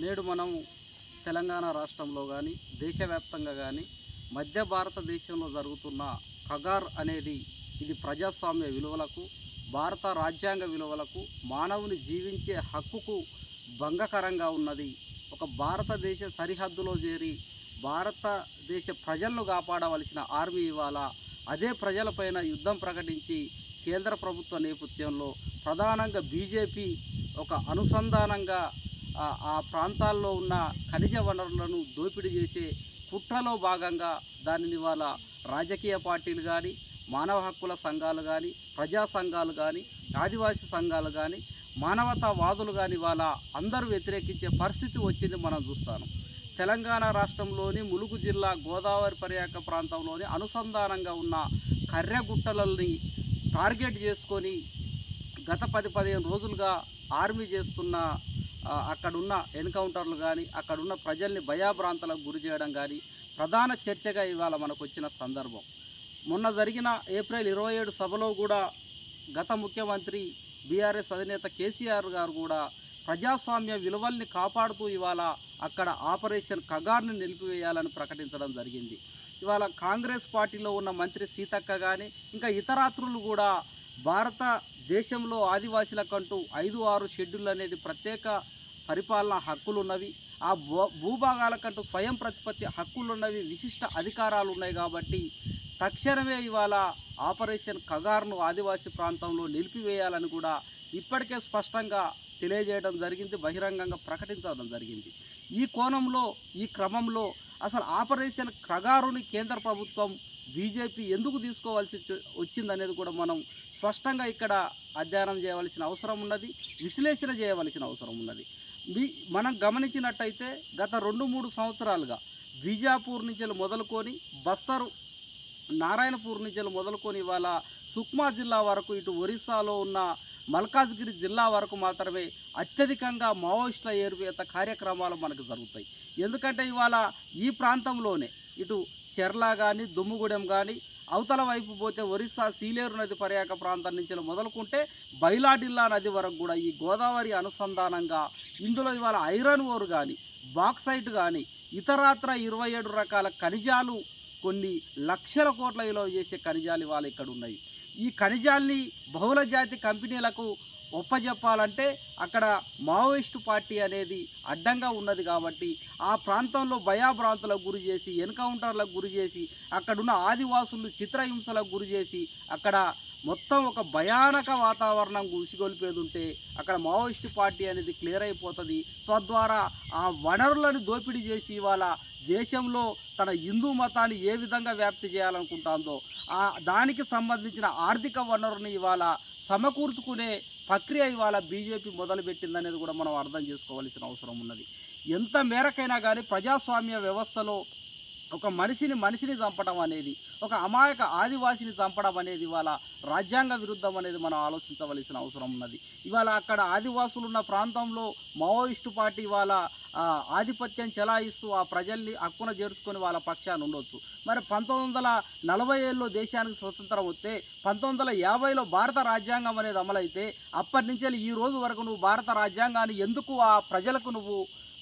నేడు మనం తెలంగాణ రాష్ట్రంలో కానీ దేశవ్యాప్తంగా కానీ మధ్య భారతదేశంలో జరుగుతున్న కగార్ అనేది ఇది ప్రజాస్వామ్య విలువలకు భారత రాజ్యాంగ విలువలకు మానవుని జీవించే హక్కుకు భంగకరంగా ఉన్నది. ఒక భారతదేశ సరిహద్దులో చేరి భారతదేశ ప్రజలను కాపాడవలసిన ఆర్మీ ఇవాళ అదే ప్రజలపైన యుద్ధం ప్రకటించి కేంద్ర ప్రభుత్వ నేపథ్యంలో ప్రధానంగా బీజేపీ ఒక అనుసంధానంగా ఆ- ప్రాంతాల్లో ఉన్న ఖనిజ వనరులను దోపిడీ చేసే కుట్రలో భాగంగా దానిని వాళ్ళ రాజకీయ పార్టీలు కానీ మానవ హక్కుల సంఘాలు కానీ ప్రజా సంఘాలు కానీ ఆదివాసీ సంఘాలు కానీ మానవతావాదులు కానీ వాళ్ళ అందరూ వ్యతిరేకించే పరిస్థితి వచ్చింది మనం చూస్తాను. తెలంగాణ రాష్ట్రంలోని ములుగు జిల్లా గోదావరి పర్యాక ప్రాంతంలోని అనుసంధానంగా ఉన్న కర్రెగుట్టలని టార్గెట్ చేసుకొని గత పది పదిహేను రోజులుగా ఆర్మీ చేస్తున్న అక్కడున్న ఎన్కౌంటర్లు కానీ అక్కడున్న ప్రజల్ని భయాభ్రాంతలకు గురి చేయడం కానీ ప్రధాన చర్చగా ఇవాళ మనకు వచ్చిన సందర్భం. మొన్న జరిగిన ఏప్రిల్ ఇరవై ఏడు సభలో కూడా గత ముఖ్యమంత్రి బీఆర్ఎస్ అధినేత కేసీఆర్ గారు కూడా ప్రజాస్వామ్య విలువల్ని కాపాడుతూ ఇవాళ అక్కడ ఆపరేషన్ కగార్ని నిలిపివేయాలని ప్రకటించడం జరిగింది. ఇవాళ కాంగ్రెస్ పార్టీలో ఉన్న మంత్రి సీతక్క కానీ ఇంకా ఇతరాత్రులు కూడా భారత దేశంలో ఆదివాసీలకంటూ ఐదు ఆరు షెడ్యూల్ అనేది ప్రత్యేక పరిపాలన హక్కులు ఉన్నవి ఆ భూ భూభాగాలకంటూ స్వయం ప్రతిపత్తి హక్కులు ఉన్నవి విశిష్ట అధికారాలు ఉన్నాయి కాబట్టి తక్షణమే ఇవాళ ఆపరేషన్ కగార్ను ఆదివాసీ ప్రాంతంలో నిలిపివేయాలని కూడా ఇప్పటికే స్పష్టంగా తెలియజేయడం జరిగింది బహిరంగంగా ప్రకటించడం జరిగింది. ఈ కోణంలో ఈ క్రమంలో అసలు ఆపరేషన్ కగారుని కేంద్ర ప్రభుత్వం బీజేపీ ఎందుకు తీసుకోవాల్సి వచ్చిందనేది కూడా మనం స్పష్టంగా ఇక్కడ అధ్యయనం చేయవలసిన అవసరం ఉన్నది విశ్లేషణ చేయవలసిన అవసరం ఉన్నది. మీ మనం గమనించినట్టయితే గత రెండు మూడు సంవత్సరాలుగా బీజాపూర్ నుంచి మొదలుకొని బస్తరు నారాయణపూర్ నుంచి మొదలుకొని ఇవాళ సుక్మా జిల్లా వరకు ఇటు ఒరిస్సాలో ఉన్న మల్కాజ్గిరి జిల్లా వరకు మాత్రమే అత్యధికంగా మావోయిస్టుల ఏర్పేత కార్యక్రమాలు మనకు జరుగుతాయి. ఎందుకంటే ఇవాళ ఈ ప్రాంతంలోనే ఇటు చెర్ల కానీ దుమ్ముగూడెం కానీ అవతల వైపు పోతే ఒరిస్సా సీలేరు నది పర్యాక ప్రాంతం నుంచి మొదలుకుంటే బైలాడిల్లా నది వరకు కూడా ఈ గోదావరి అనుసంధానంగా ఇందులో ఇవాళ ఐరన్ ఓర్ కానీ బాక్సైట్ కానీ ఇతరాత్ర ఇరవై ఏడు రకాల ఖనిజాలు కొన్ని లక్షల కోట్ల విలువ చేసే ఖనిజాలు ఇవాళ ఇక్కడ ఉన్నాయి ఈ ఖనిజాల్ని బహుళ జాతి కంపెనీలకు ఒప్పజెప్పాలంటే అక్కడ మావోయిస్టు పార్టీ అనేది అడ్డంగా ఉన్నది కాబట్టి ఆ ప్రాంతంలో భయాభ్రాంతులకు గురి చేసి ఎన్కౌంటర్లకు గురి చేసి అక్కడున్న ఆదివాసులు చిత్రహింసలకు గురి చేసి అక్కడ మొత్తం ఒక భయానక వాతావరణం ఉసిగొల్పేది ఉంటే అక్కడ మావోయిస్టు పార్టీ అనేది క్లియర్ అయిపోతుంది. తద్వారా ఆ వనరులను దోపిడీ చేసి ఇవాళ దేశంలో తన హిందూ మతాన్ని ఏ విధంగా వ్యాప్తి చేయాలనుకుంటుందో ఆ దానికి సంబంధించిన ఆర్థిక వనరుని ఇవాళ సమకూర్చుకునే ప్రక్రియ ఇవాళ బీజేపీ మొదలుపెట్టిందనేది కూడా మనం అర్థం చేసుకోవాల్సిన అవసరం ఉన్నది. ఎంత మేరకైనా కానీ ప్రజాస్వామ్య వ్యవస్థలో ఒక మనిషిని మనిషిని చంపడం అనేది ఒక అమాయక ఆదివాసిని చంపడం అనేది ఇవాళ రాజ్యాంగ విరుద్ధం అనేది మనం ఆలోచించవలసిన అవసరం ఉన్నది. ఇవాళ అక్కడ ఆదివాసులు ఉన్న ప్రాంతంలో మావోయిస్టు పార్టీ ఇవాళ ఆధిపత్యం చెలాయిస్తూ ఆ ప్రజల్ని హక్కున చేర్చుకొని వాళ్ళ పక్షాన్ని ఉండొచ్చు. మరి పంతొమ్మిది వందల నలభై ఏళ్ళలో దేశానికి స్వతంత్రం వస్తే పంతొమ్మిది వందల యాభైలో భారత రాజ్యాంగం అనేది అమలైతే అప్పటి నుంచి ఈ రోజు వరకు నువ్వు భారత రాజ్యాంగాన్ని ఎందుకు ఆ ప్రజలకు నువ్వు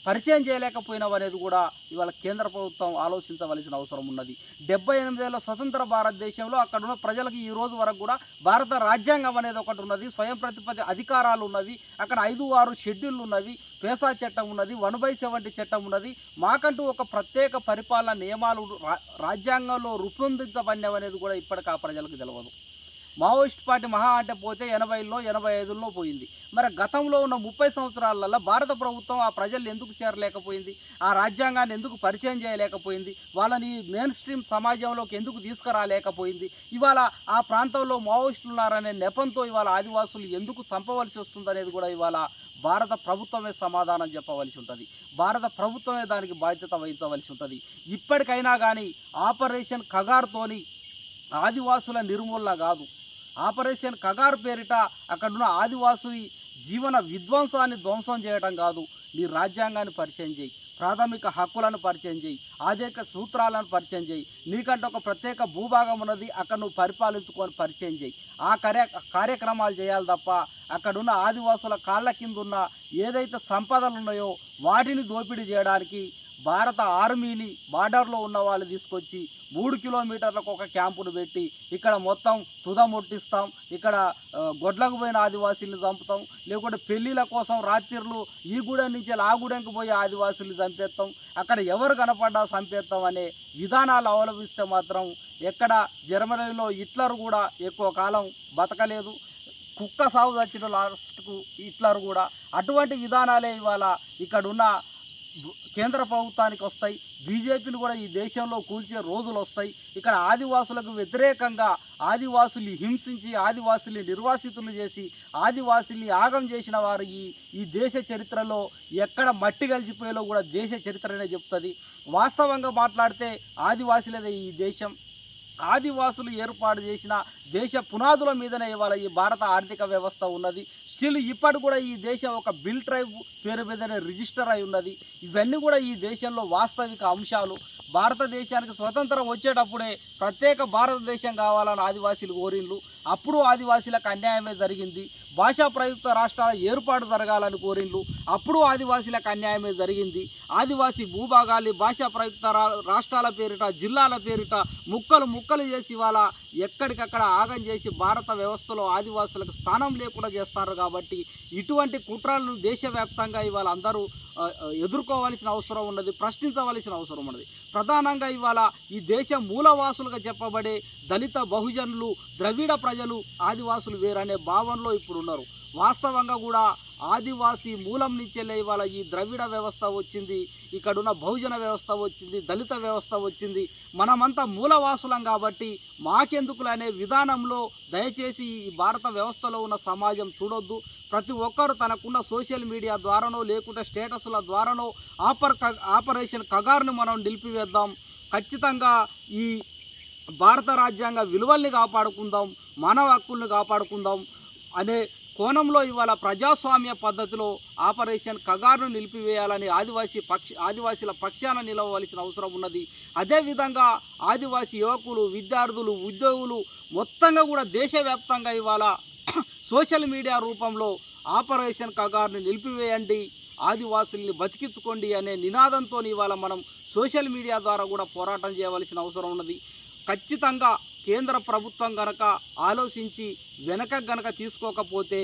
పరిచయం చేయలేకపోయినావు అనేది కూడా ఇవాళ కేంద్ర ప్రభుత్వం ఆలోచించవలసిన అవసరం ఉన్నది. డెబ్బై ఎనిమిదేళ్ళ స్వతంత్ర భారతదేశంలో అక్కడ ఉన్న ప్రజలకు ఈ రోజు వరకు కూడా భారత రాజ్యాంగం అనేది ఒకటి ఉన్నది. స్వయం ప్రతిపత్తి అధికారాలు ఉన్నవి. అక్కడ ఐదు ఆరు షెడ్యూళ్ళు ఉన్నవి. పేసా చట్టం ఉన్నది. వన్ బై సెవెంటీ చట్టం ఉన్నది. మాకంటూ ఒక ప్రత్యేక పరిపాలన నియమాలు రా రాజ్యాంగంలో రూపొందించబడినవి అనేది కూడా ఇప్పటికీ ఆ ప్రజలకు తెలియదు మావోయిస్ట్ పార్టీ మహా అంటే పోతే ఎనభైలో ఎనభై ఐదులో పోయింది. మరి గతంలో ఉన్న ముప్పై సంవత్సరాలలో భారత ప్రభుత్వం ఆ ప్రజలు ఎందుకు చేరలేకపోయింది? ఆ రాజ్యాంగాన్ని ఎందుకు పరిచయం చేయలేకపోయింది? వాళ్ళని మెయిన్ స్ట్రీమ్ సమాజంలోకి ఎందుకు తీసుకురాలేకపోయింది? ఇవాళ ఆ ప్రాంతంలో మావోయిస్టులు ఉన్నారనే నెపంతో ఇవాళ ఆదివాసులు ఎందుకు చంపవలసి వస్తుందనేది కూడా ఇవాళ భారత ప్రభుత్వమే సమాధానం చెప్పవలసి ఉంటుంది. భారత ప్రభుత్వమే దానికి బాధ్యత వహించవలసి ఉంటుంది. ఇప్పటికైనా కానీ ఆపరేషన్ కగార్తోని ఆదివాసుల నిర్మూలన కాదు. ఆపరేషన్ కగారు పేరిట అక్కడున్న ఆదివాసువి జీవన విధ్వంసాన్ని ధ్వంసం చేయడం కాదు. నీ రాజ్యాంగాన్ని పరిచయం చేయి. ప్రాథమిక హక్కులను పరిచయం చేయి. ఆదేక సూత్రాలను పరిచయం చేయి. నీకంటే ఒక ప్రత్యేక భూభాగం ఉన్నది. అక్కడ నువ్వు పరిపాలించుకొని పరిచయం చేయి. ఆ కార్య కార్యక్రమాలు చేయాలి తప్ప అక్కడున్న ఆదివాసుల కాళ్ళ కింద ఉన్న ఏదైతే సంపదలు ఉన్నాయో వాటిని దోపిడీ చేయడానికి భారత ఆర్మీని బార్డర్లో ఉన్న వాళ్ళు తీసుకొచ్చి మూడు కిలోమీటర్లకు ఒక క్యాంపును పెట్టి ఇక్కడ మొత్తం తుద ముట్టిస్తాం. ఇక్కడ గొడ్లకు పోయిన ఆదివాసీలను చంపుతాం. లేకుంటే పెళ్ళిళ్ళ కోసం రాత్రిలు ఈ గూడెం నుంచి ఆ గూడెంకి పోయి ఆదివాసుల్ని చంపేస్తాం. అక్కడ ఎవరు కనపడ్డా చంపేస్తాం అనే విధానాలు అవలంబిస్తే మాత్రం ఎక్కడ జర్మనీలో హిట్లర్ కూడా ఎక్కువ కాలం బతకలేదు. కుక్క సాగు చచ్చిన లాస్ట్కు హిట్లర్ కూడా. అటువంటి విధానాలే ఇవాళ ఇక్కడున్న కేంద్ర ప్రభుత్వానికి వస్తాయి. బీజేపీని కూడా ఈ దేశంలో కూల్చే రోజులు వస్తాయి. ఇక్కడ ఆదివాసులకు వ్యతిరేకంగా ఆదివాసుల్ని హింసించి ఆదివాసుల్ని నిర్వాసితులు చేసి ఆదివాసుల్ని ఆగం చేసిన వారు ఈ ఈ దేశ చరిత్రలో ఎక్కడ మట్టి కలిసిపోయేలో కూడా దేశ చరిత్రనే చెప్తుంది. వాస్తవంగా మాట్లాడితే ఆదివాసులదే ఈ దేశం. ఆదివాసులు ఏర్పాటు చేసిన దేశ పునాదుల మీదనే ఇవాళ ఈ భారత ఆర్థిక వ్యవస్థ ఉన్నది. స్టిల్ ఇప్పటి కూడా ఈ దేశం ఒక బిల్ ట్రైబ్ పేరు మీదనే రిజిస్టర్ అయి ఉన్నది. ఇవన్నీ కూడా ఈ దేశంలో వాస్తవిక అంశాలు. భారతదేశానికి స్వతంత్రం వచ్చేటప్పుడే ప్రత్యేక భారతదేశం కావాలని ఆదివాసీలు కోరిన్లు అప్పుడు ఆదివాసీలకు అన్యాయమే జరిగింది. భాషా ప్రయుక్త రాష్ట్రాల ఏర్పాటు జరగాలని కోరిండ్లు. అప్పుడు ఆదివాసీలకు అన్యాయమే జరిగింది. ఆదివాసీ భూభాగాలు భాషా ప్రయుక్త రా- రాష్ట్రాల పేరిట జిల్లాల పేరిట ముక్కలు ముక్కలు చేసి ఇవాళ ఎక్కడికక్కడ ఆగం చేసి భారత వ్యవస్థలో ఆదివాసులకు స్థానం లేకుండా చేస్తారు కాబట్టి ఇటువంటి కుట్రలను దేశవ్యాప్తంగా ఇవాళ అందరూ ఎదుర్కోవాల్సిన అవసరం ఉన్నది ప్రశ్నించవలసిన అవసరం ఉన్నది. ప్రధానంగా ఇవాళ ఈ దేశ మూలవాసులుగా చెప్పబడే దళిత బహుజనులు ద్రవిడ ప్రజలు ఆదివాసులు వేరనే భావనలో ఇప్పుడు ఉన్నారు. వాస్తవంగా కూడా ఆదివాసీ మూలం నుంచెల్లే ఇవాళ ఈ ద్రవిడ వ్యవస్థ వచ్చింది ఇక్కడున్న బహుజన వ్యవస్థ వచ్చింది దళిత వ్యవస్థ వచ్చింది. మనమంతా మూలవాసులం కాబట్టి మాకెందుకులు అనే విధానంలో దయచేసి ఈ భారత వ్యవస్థలో ఉన్న సమాజం చూడొద్దు. ప్రతి ఒక్కరు తనకున్న సోషల్ మీడియా ద్వారానో లేకుంటే స్టేటస్ల ద్వారానో ఆపర్ క- ఆపరేషన్ కగార్ను మనం నిలిపివేద్దాం. ఖచ్చితంగా ఈ భారత రాజ్యాంగ విలువల్ని కాపాడుకుందాం మానవ హక్కుల్ని కాపాడుకుందాం. అనే కోణంలో ఇవాళ ప్రజాస్వామ్య పద్ధతిలో ఆపరేషన్ కగార్ను నిలిపివేయాలని ఆదివాసీ పక్ష ఆదివాసీల పక్షాన నిలవవలసిన అవసరం ఉన్నది. అదేవిధంగా ఆదివాసీ యువకులు విద్యార్థులు ఉద్యోగులు మొత్తంగా కూడా దేశవ్యాప్తంగా ఇవాళ సోషల్ మీడియా రూపంలో ఆపరేషన్ కగారును నిలిపివేయండి ఆదివాసుల్ని బతికించుకోండి అనే నినాదంతో ఇవాళ మనం సోషల్ మీడియా ద్వారా కూడా పోరాటం చేయవలసిన అవసరం ఉన్నది. ఖచ్చితంగా కేంద్ర ప్రభుత్వం గనక ఆలోచించి వెనక గనక తీసుకోకపోతే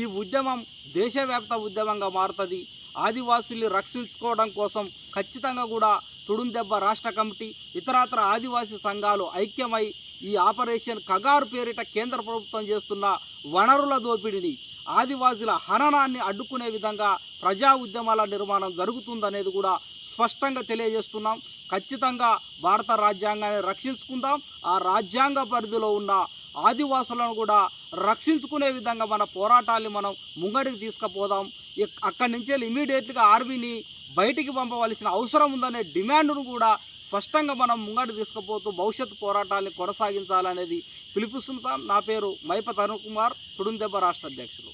ఈ ఉద్యమం దేశవ్యాప్త ఉద్యమంగా మారుతుంది. ఆదివాసుల్ని రక్షించుకోవడం కోసం ఖచ్చితంగా కూడా తుడుందెబ్బ రాష్ట్ర కమిటీ ఇతరత్ర ఆదివాసీ సంఘాలు ఐక్యమై ఈ ఆపరేషన్ కగారు పేరిట కేంద్ర ప్రభుత్వం చేస్తున్న వనరుల దోపిడీని ఆదివాసుల హననాన్ని అడ్డుకునే విధంగా ప్రజా ఉద్యమాల నిర్మాణం జరుగుతుందనేది కూడా స్పష్టంగా తెలియజేస్తున్నాం. ఖచ్చితంగా భారత రాజ్యాంగాన్ని రక్షించుకుందాం. ఆ రాజ్యాంగ పరిధిలో ఉన్న ఆదివాసులను కూడా రక్షించుకునే విధంగా మన పోరాటాన్ని మనం ముంగడికి తీసుకుపోదాం. అక్కడి అక్కడి వెళ్ళి ఇమీడియట్గా ఆర్మీని బయటికి పంపవలసిన అవసరం ఉందనే డిమాండ్ను కూడా స్పష్టంగా మనం ముంగడి తీసుకుపోతూ భవిష్యత్ పోరాటాన్ని కొనసాగించాలనేది పిలుపుస్తుంటాం నా పేరు మైప తరుణ్ కుమార్ తుడుందెబ్బ రాష్ట్ర అధ్యక్షులు.